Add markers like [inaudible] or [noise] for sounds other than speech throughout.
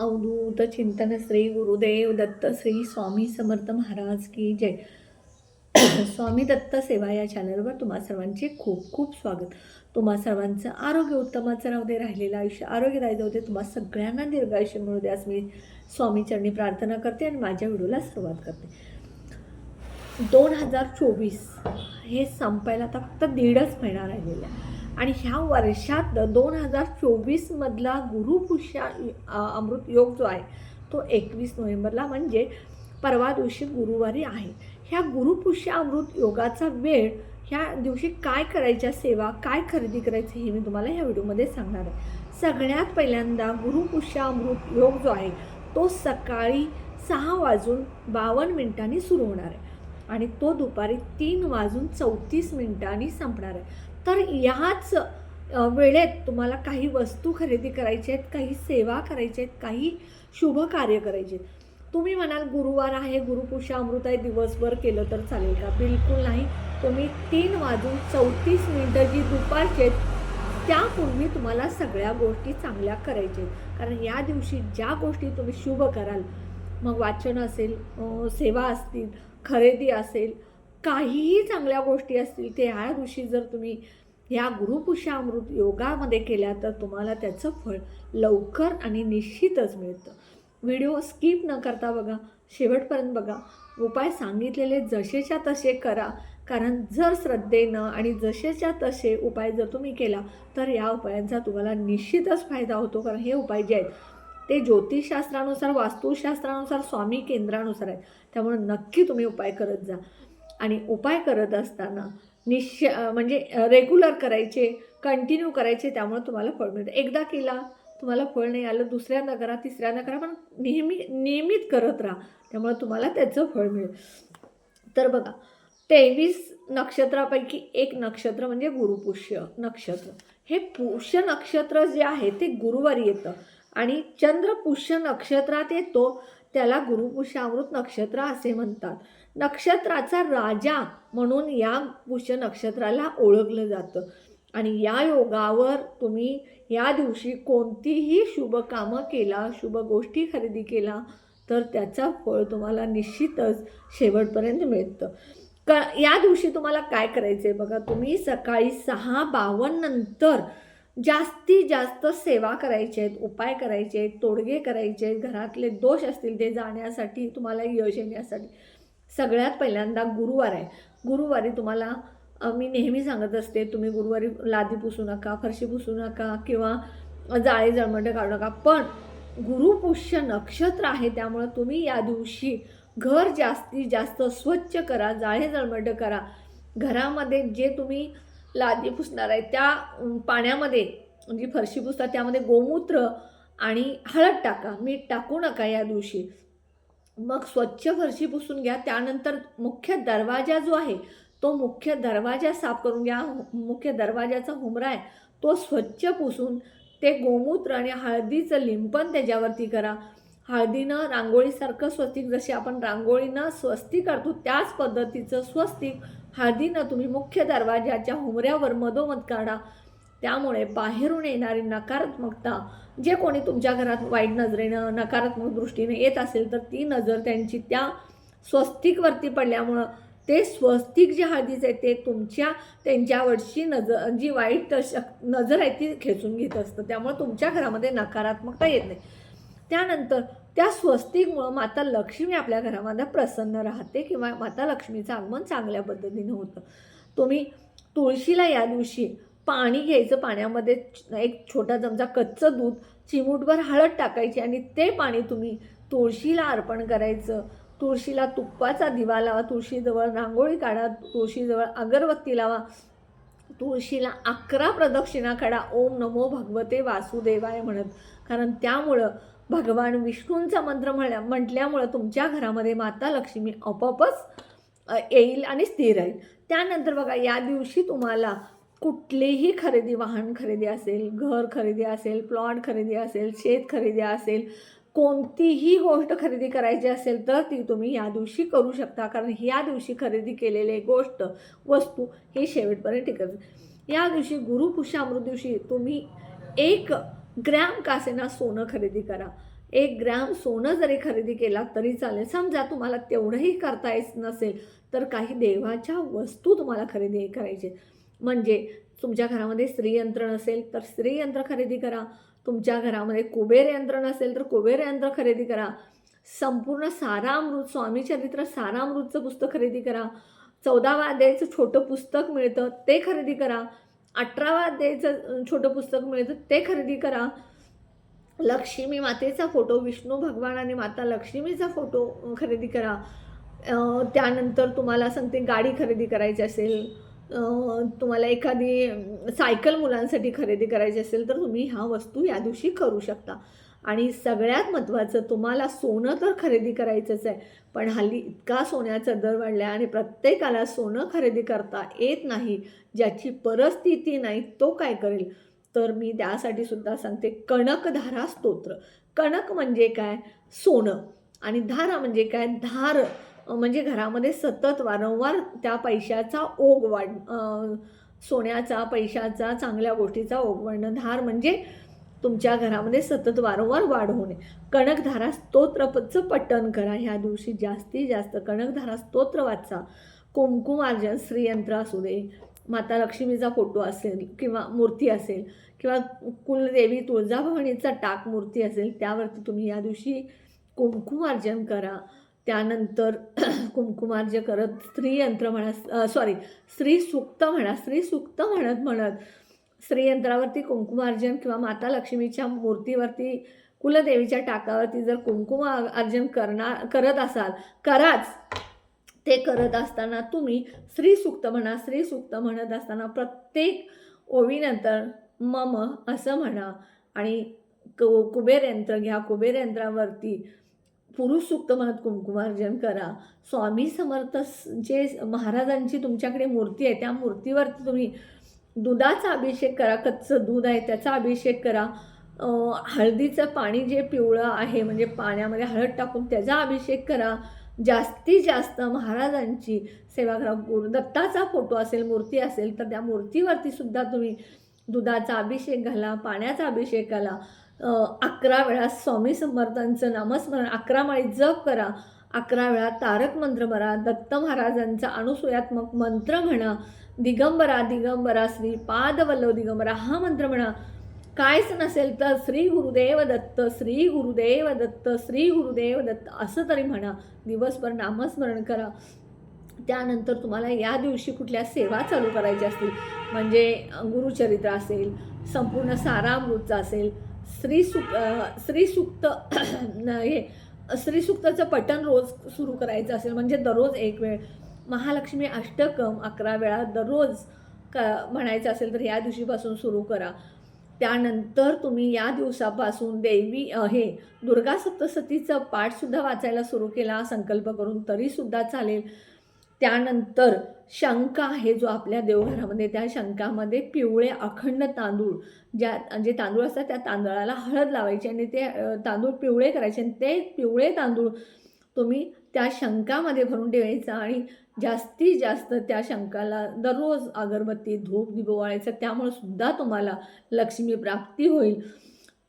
अवधूत चिंतन श्री गुरुदेव दत्त श्री स्वामी समर्थ महाराज की जय. [coughs] स्वामी दत्त सेवा या चॅनलवर तुम्हा सर्वांचे खूप खूप स्वागत. तुम्हा सर्वांचं आरोग्य उत्तमाचं राहू दे राहिलेलं आयुष्य आरोग्यदायी जाऊ दे तुम्हा सगळ्यांना दीर्घायुष्य मिळू दे असं मी स्वामीचरणी प्रार्थना करते आणि माझ्या व्हिडिओला सुरुवात करते. दोन हजार चोवीस हे संपायला आता फक्त दीडच महिना राहिलेला आहे. आणि ह्या वर्षात दोन हजार चोवीसमधला गुरुपुष्या अमृत योग जो आहे तो एकवीस नोव्हेंबरला म्हणजे परवा दिवशी गुरुवारी आहे. ह्या गुरुपुष्य अमृत योगाचा वेळ ह्या दिवशी काय करायच्या सेवा काय खरेदी करायची हे मी तुम्हाला ह्या व्हिडिओमध्ये सांगणार आहे. सगळ्यात पहिल्यांदा गुरुपुष्य अमृत योग जो आहे तो सकाळी सहा वाजून बावन्न मिनिटांनी सुरू होणार आहे. आणि तो दुपारी तीन वाजून चौतीस मिनिटांनी संपणार आहे. तर ह्याच वेळेत तुम्हाला काही वस्तू खरेदी करायच्या आहेत काही सेवा करायच्या आहेत काही शुभ कार्य करायचे आहेत. तुम्ही म्हणाल गुरुवार आहे गुरुपुषा अमृत आहे दिवसभर केलं तर चालेल का? बिलकुल नाही. तुम्ही तीन वाजून चौतीस मिनटं जी दुपारचे आहेत त्यापूर्वी तुम्हाला सगळ्या गोष्टी चांगल्या करायच्या आहेत. कारण या दिवशी ज्या गोष्टी तुम्ही शुभ कराल मग वाचन असेल सेवा असतील खरेदी असेल काहीही चांगल्या गोष्टी असतील ते ह्या दिवशी जर तुम्ही या गुरुपुषा अमृत योगामध्ये केल्या तर तुम्हाला त्याचं फळ लवकर आणि निश्चितच मिळतं. व्हिडिओ स्किप न करता बघा शेवटपर्यंत बघा. उपाय सांगितलेले जसेच्या तसे करा कारण जर श्रद्धेनं आणि जसेच्या तसे उपाय जर तुम्ही केला तर या उपायांचा तुम्हाला निश्चितच फायदा होतो कारण हे उपाय जे आहेत ते ज्योतिषशास्त्रानुसार वास्तुशास्त्रानुसार स्वामी केंद्रानुसार आहेत. त्यामुळे नक्की तुम्ही उपाय करत जा. आणि उपाय करत असताना निश्च म्हणजे रेग्युलर करायचे कंटिन्यू करायचे त्यामुळे तुम्हाला फळ मिळतं. एकदा केला तुम्हाला फळ नाही आलं दुसऱ्यांदा करा तिसऱ्यांदा करा पण नेहमी नियमित करत राहा. त्यामुळे तुम्हाला त्याचं फळ मिळेल. तर बघा तेवीस नक्षत्रापैकी एक नक्षत्र म्हणजे गुरुपुष्य नक्षत्र. हे पुष्य नक्षत्र जे आहे ते गुरुवारी येतं. आणि चंद्र पुष्य नक्षत्रात येतो त्याला गुरुपुष्यामृत नक्षत्र असे म्हणतात. नक्षत्राचा राजा म्हणून या पुष्य नक्षत्राला ओळखलं जातं. आणि या योगावर तुम्ही या दिवशी कोणतीही शुभ कामं केला शुभ गोष्टी खरेदी केला तर त्याचा फळ तुम्हाला निश्चितच शेवटपर्यंत मिळतं. क या दिवशी तुम्हाला काय करायचं आहे बघा तुम्ही सकाळी सहा बावन्नंतर जास्तीत जास्त सेवा करायचे आहेत उपाय करायचे आहेत तोडगे करायचे आहेत घरातले दोष असतील ते जाण्यासाठी तुम्हाला यश येण्यासाठी. सगळ्यात पहिल्यांदा गुरुवार आहे. गुरुवारी तुम्हाला मी नेहमी सांगत असते तुम्ही गुरुवारी लादी पुसू नका फरशी पुसू नका किंवा जाळे जळमटं काढू नका. पण गुरुपुष्य नक्षत्र आहे त्यामुळं तुम्ही या दिवशी घर जास्तीत जास्त स्वच्छ करा जाळे जळमटं करा. घरामध्ये जे तुम्ही लादी पुसणार आहे त्या पाण्यामध्ये म्हणजे फरशी पुसता त्यामध्ये गोमूत्र आणि हळद टाका. मीठ टाकू नका या दिवशी. मग स्वच्छ फरशी पुसून घ्या. त्यानंतर मुख्य दरवाजा जो आहे तो मुख्य दरवाजा साफ करून घ्या. मुख्य दरवाजाचा हुमरा आहे तो स्वच्छ पुसून ते गोमूत्र आणि हळदीचं लिंपण त्याच्यावरती करा. हळदीनं रांगोळीसारखं स्वस्तिक जशी आपण रांगोळीनं स्वस्तिक करतो त्याच पद्धतीचं स्वस्तिक हळदीनं तुम्ही मुख्य दरवाजाच्या हुमऱ्यावर मधोमध काढा. त्यामुळे बाहेरून येणारी नकारात्मकता जे कोणी तुमच्या घरात वाईट नजरेनं नकारात्मक दृष्टीने येत असेल तर ती नजर त्यांची त्या स्वस्तिकवरती पडल्यामुळं ते स्वस्तिक जे हळदीच आहे ते तुमच्या त्यांच्यावरची नजर जी वाईट शक नजर आहे ती खेचून घेत असतं. त्यामुळे तुमच्या घरामध्ये नकारात्मकता येत नाही. त्यानंतर त्या स्वस्तिकमुळं माता लक्ष्मी आपल्या घरामध्ये प्रसन्न राहते किंवा माता लक्ष्मीचं आगमन चांगल्या पद्धतीनं होतं. तुम्ही तुळशीला या दिवशी पाणी घ्यायचं पाण्यामध्ये एक छोटा चमचा कच्चं दूध चिमूटभर हळद टाकायची आणि ते पाणी तुम्ही तुळशीला अर्पण करायचं. तुळशीला तुप्पाचा दिवा लावा तुळशीजवळ रांगोळी काढा तुळशीजवळ अगरबत्ती लावा. तुळशीला अकरा प्रदक्षिणा काढा. ओम नमो भगवते वासुदेवाय म्हणत. कारण त्यामुळं भगवान विष्णूंचा मंत्र म्हणल्या म्हटल्यामुळं तुमच्या घरामध्ये माता लक्ष्मी आपोआपच येईल आणि स्थिर राहील. त्यानंतर बघा या दिवशी तुम्हाला कुठलीही खरेदी वाहन खरेदी असेल घर खरेदी असेल प्लॉट खरेदी असेल शेत खरेदी असेल कोणतीही गोष्ट खरेदी करायची असेल तर ती तुम्ही या दिवशी करू शकता. कारण या दिवशी खरेदी केलेले गोष्ट वस्तू हे शेवटपर्यंत टिकत या दिवशी गुरुपुषामृत दिवशी तुम्ही एक ग्रॅम कासेना सोनं खरेदी करा. एक ग्रॅम सोनं जरी खरेदी केला तरी चालेल. समजा तुम्हाला तेवढंही करता येत नसेल तर काही देवाच्या वस्तू तुम्हाला खरेदी करायचे म्हणजे तुमच्या घरामध्ये स्त्रीयंत्र नसेल तर स्त्रीयंत्र खरेदी करा. तुमच्या घरामध्ये कुबेर यंत्र नसेल तर कुबेर यंत्र खरेदी करा. संपूर्ण सारामृत स्वामीचरित्र सारामृतचं पुस्तक खरेदी करा. चौदावा अध्यायचं छोटं पुस्तक मिळतं ते खरेदी करा. अठरावा अध्यायचं छोटं पुस्तक मिळतं ते खरेदी करा. लक्ष्मी मातेचा फोटो विष्णू भगवान आणि माता लक्ष्मीचा फोटो खरेदी करा. त्यानंतर तुम्हाला सांगते गाडी खरेदी करायची असेल तुम्हाला एखादी सायकल मुलांसाठी खरेदी करायची असेल तर तुम्ही ह्या वस्तू या दिवशी करू शकता. आणि सगळ्यात महत्त्वाचं तुम्हाला सोनं तर खरेदी करायचंच आहे पण हल्ली इतका सोन्याचा दर वाढला आहे आणि प्रत्येकाला सोनं खरेदी करता येत नाही ज्याची परिस्थिती नाही तो काय करेल? तर मी त्यासाठी सुद्धा सांगते कणकधारा स्तोत्र. कणक म्हणजे काय? सोनं. आणि धारा म्हणजे काय? धार. म्हणजे घरामध्ये सतत वारंवार त्या पैशाचा ओघ वाढ सोन्याचा पैशाचा चांगल्या गोष्टीचा ओघ वाढणं धार म्हणजे तुमच्या घरामध्ये सतत वारंवार वाढ होणे. कणकधारा स्तोत्रचं पठण करा. ह्या दिवशी जास्तीत जास्त कणकधारा स्तोत्र वाचा. कुंकुमार्जन श्रीयंत्र असू दे. माता लक्ष्मीचा फोटो असेल किंवा मूर्ती असेल किंवा कुलदेवी तुळजाभवानीचा टाक मूर्ती असेल त्यावरती तुम्ही या दिवशी कुंकुमार्जन करा. त्यानंतर [clears throat] कुंकुमार्जन करत स्त्रीयंत्र म्हणा सॉरी स्त्री सुक्त म्हणा स्त्री सुक्त म्हणत म्हणत स्त्रीयंत्रावरती कुंकुमार्जन किंवा माता लक्ष्मीच्या मूर्तीवरती कुलदेवीच्या टाकावरती जर कुंकुम अर्जन करणार करत असाल कराच. ते करत असताना तुम्ही स्त्रीसुक्त म्हणा स्त्रीसुक्त म्हणत असताना प्रत्येक ओवीनंतर मम असं म्हणा आणि कु कुबेर यंत्र घ्या. कुबेर यंत्रावरती पुरुष सुक्त मनात कुंकुमार्जन करा. स्वामी समर्थ जे महाराजांची तुमच्याकडे मूर्ती आहे त्या मूर्तीवरती तुम्ही दुधाचा अभिषेक करा कच्चं दूध आहे त्याचा अभिषेक करा. हळदीचं पाणी जे पिवळं आहे म्हणजे पाण्यामध्ये हळद टाकून त्याचा अभिषेक करा. जास्तीत जास्त महाराजांची सेवा करा. गुरुदत्ताचा फोटो असेल मूर्ती असेल तर त्या मूर्तीवरती सुद्धा तुम्ही दुधाचा अभिषेक घाला पाण्याचा अभिषेक घाला. अकरा वेळा स्वामी समर्थांचं नामस्मरण अकरा माळी जप करा अकरा वेळा तारक मंत्र म्हणा दत्त महाराजांचा अनुसूयात्मक मंत्र म्हणा दिगंबरा दिगंबरा श्री पादवल्लव दिगंबरा हा मंत्र म्हणा. कायच नसेल तर श्री गुरुदेव दत्त श्री गुरुदेव दत्त श्री गुरुदेव दत्त असं तरी म्हणा. दिवसभर नामस्मरण करा. त्यानंतर तुम्हाला या दिवशी कुठल्या सेवा चालू करायच्या असतील? म्हणजे गुरुचरित्र असेल संपूर्ण सारामृतचा असेल श्रीसुक श्रीसुक्त [clears throat] हे श्रीसुक्ताचं पठण रोज सुरू करायचं असेल म्हणजे दररोज एक वेळ. महालक्ष्मी अष्टकम अकरा वेळा दररोज क म्हणायचं असेल तर या दिवशीपासून सुरू करा. त्यानंतर तुम्ही या दिवसापासून देवी हे दुर्गा सप्तसतीचं पाठसुद्धा वाचायला सुरू केला संकल्प करून तरीसुद्धा चालेल. त्यानंतर शंका आहे जो आपल्या देवघरामध्ये त्या शंकामध्ये पिवळे अखंड तांदूळ ज्या जे तांदूळ असतात त्या तांदळाला हळद लावायची आणि ते तांदूळ पिवळे करायचे आणि ते पिवळे तांदूळ तुम्ही त्या शंकामध्ये भरून ठेवायचा आणि जास्तीत जास्त त्या शंकाला दररोज अगरबत्ती धूप दिबोवाळायचं त्यामुळे सुद्धा तुम्हाला लक्ष्मी प्राप्ती होईल.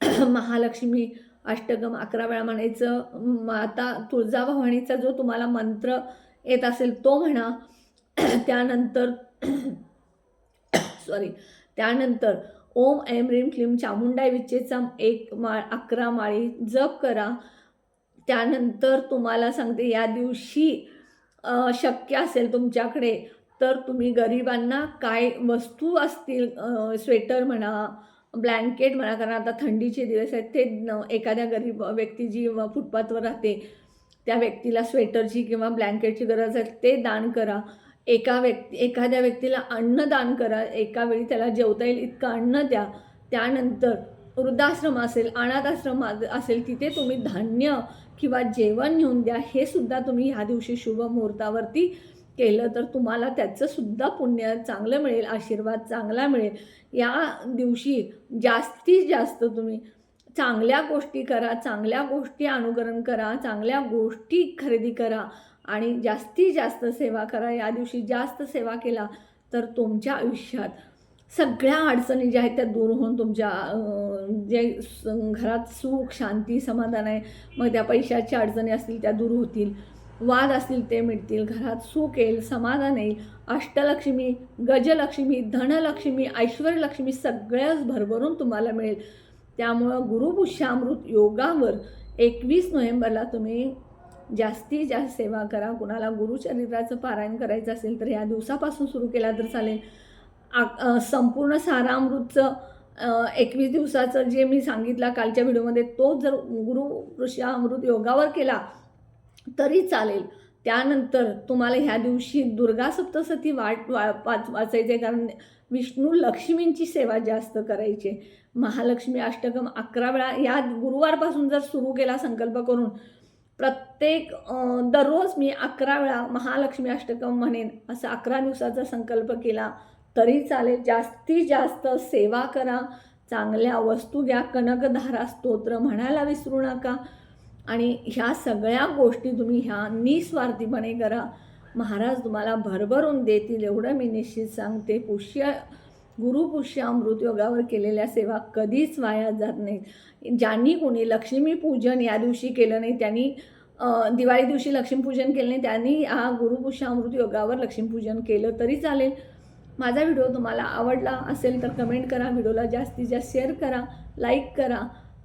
[clears throat] महालक्ष्मी अष्टगम अकरा वेळा म्हणायचं माता तुळजाभवानीचा जो तुम्हाला मंत्र येत असेल तो म्हणा त्यानंतर सॉरी त्यानंतर ओम ऐम रीम क्लीम चामुंडाई विच्चेचा एक माळ अकरा माळी जप करा. त्यानंतर तुम्हाला सांगते या दिवशी शक्य असेल तुमच्याकडे तर तुम्ही गरिबांना काय वस्तू असतील स्वेटर म्हणा ब्लँकेट म्हणा कारण आता थंडीचे दिवस आहेत ते एखाद्या गरीब व्यक्ती जी फुटपाथवर राहते त्या व्यक्तीला स्वेटरची किंवा ब्लँकेटची गरज आहे ते दान करा. एका व्यक्ती एखाद्या व्यक्तीला अन्न दान करा. एका वेळी त्याला जेवता येईल इतकं अन्न द्या. त्यानंतर वृद्धाश्रम असेल अनाथाश्रम असेल तिथे तुम्ही धान्य किंवा जेवण नेऊन द्या. हे सुद्धा तुम्ही ह्या दिवशी शुभ मुहूर्तावरती केलं तर तुम्हाला त्याचं सुद्धा पुण्य चांगलं मिळेल आशीर्वाद चांगला मिळेल. या दिवशी जास्तीत जास्त तुम्ही चांगल्या गोष्टी करा चांगल्या गोष्टी अनुकरण करा चांगल्या गोष्टी खरेदी करा आणि जास्तीत जास्त सेवा करा. या दिवशी जास्त सेवा केला तर तुमच्या आयुष्यात सगळ्या अडचणी ज्या आहेत त्या दूर होऊन तुमच्या जे स- घरात सुख शांती समाधान आहे मग त्या पैशाच्या अडचणी असतील त्या दूर होतील. वाद असतील ते मिळतील घरात सुख येईल समाधान येईल. अष्टलक्ष्मी गजलक्ष्मी धनलक्ष्मी ऐश्वर्यलक्ष्मी सगळ्याच भरभरून तुम्हाला मिळेल. त्यामुळं गुरुपुष्यामृत योगावर एकवीस नोव्हेंबरला तुम्ही जास्तीत जास्त सेवा करा. कुणाला गुरुचरित्राचं पारायण करायचं असेल तर या दिवसापासून सुरू केला तर चालेल. आ संपूर्ण सारामृतचं एकवीस दिवसाचं जे मी सांगितलं कालच्या व्हिडिओमध्ये तो जर गुरु वृष्यामृत योगावर केला तरी चालेल. त्यानंतर तुम्हाला ह्या दिवशी दुर्गा सप्तसती वाट वा वाच वाचायचे कारण विष्णू लक्ष्मींची सेवा जास्त करायची. महालक्ष्मी अष्टकम अकरा वेळा या गुरुवारपासून जर सुरू केला संकल्प करून प्रत्येक दररोज मी अकरा वेळा महालक्ष्मी अष्टकम म्हणेन असं अकरा दिवसाचा संकल्प केला तरी चालेल. जास्तीत जास्त सेवा करा. चांगल्या वस्तू घ्या. कनकधारा स्तोत्र म्हणायला विसरू नका. आणि ह्या सगळ्या गोष्टी तुम्ही ह्या निस्वार्थीपणे करा. महाराज तुम्हाला भरभरून देतील एवढं मी निश्चित सांगते. पुष्य गुरुपुष्य अमृत योगावर केलेल्या सेवा कधीच वाया जात नाहीत. ज्यांनी कोणी लक्ष्मीपूजन या दिवशी केलं नाही त्यांनी दिवाळी दिवशी लक्ष्मीपूजन केलं नाही त्यांनी हा गुरुपुष्य अमृत योगावर लक्ष्मीपूजन केलं तरी चालेल. माझा व्हिडिओ तुम्हाला आवडला असेल तर कमेंट करा व्हिडिओला जास्तीत जास्त शेअर करा लाईक करा.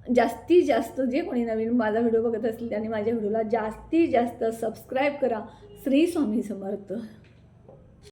जास्तीत जास्त जे कोणी नवीन माझा व्हिडिओ बघत असतील त्यांनी माझ्या व्हिडिओला जास्तीत जास्त सबस्क्राईब करा. श्री स्वामी समर्थ.